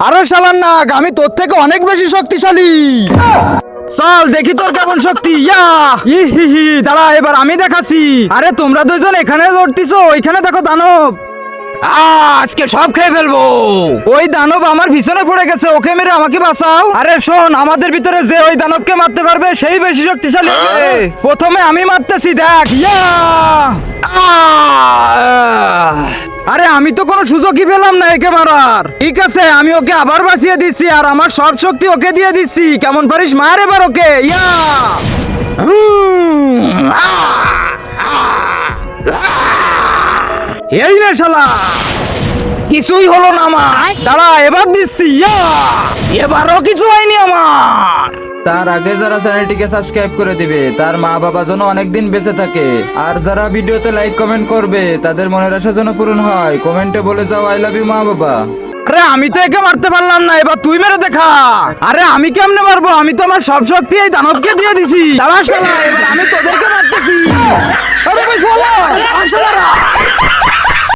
আরে শালার নাগ আমি তোর থেকে অনেক বেশি শক্তিশালী। চল দেখি তোর কেমন শক্তি ইয়া! ই হি হি দাঁড়া এবার আমি দেখাচ্ছি। আরে তোমরা দুজন এখানে লড়তিছো ওইখানে দেখো দানব। আজকে সব খেয়ে ফেলব। ওই দানব আমার পিছনে পড়ে গেছে ওকে মেরে আমাকে বাঁচাও। আরে শোন আমাদের ভিতরে যে ওই দানবকে মারতে পারবে সেই বেশি শক্তিশালী প্রথমে আমি মারতেছি দেখ ইয়া! আরে আমি তো কোনো সুযোগই পেলাম না একে মারার ঠিক আছে আমি ওকে আবার বাঁচিয়ে দিচ্ছি আর আমার সব শক্তি ওকে দিয়ে দিচ্ছি। কেমন পারিস মার এবার ওকে। ইয়া! এই রে শালা। কিছুই হলো না আমার। দাঁড়া এবার দিচ্ছি। ইয়া! এবারও কিছু হয়নি আমার। তার আগে যারা চ্যানেলটিকে সাবস্ক্রাইব করে দিবে, তার মা বাবা যেন অনেকদিন বেঁচে থাকে। আর যারা ভিডিওতে লাইক কমেন্ট করবে, তাদের মনের আশা যেন পূরণ হয়। কমেন্টে বলে যাও আই লাভ ইউ মা বাবা আরে, আমি তো একে মারতে পারলাম না, এবার তুই মেরে দেখা। আরে, আমি কেমনে মারবো? আমি তো আমার সব শক্তি এই দানবকে দিয়ে দিছি। দাঁড়া এবার আমি তোদেরকে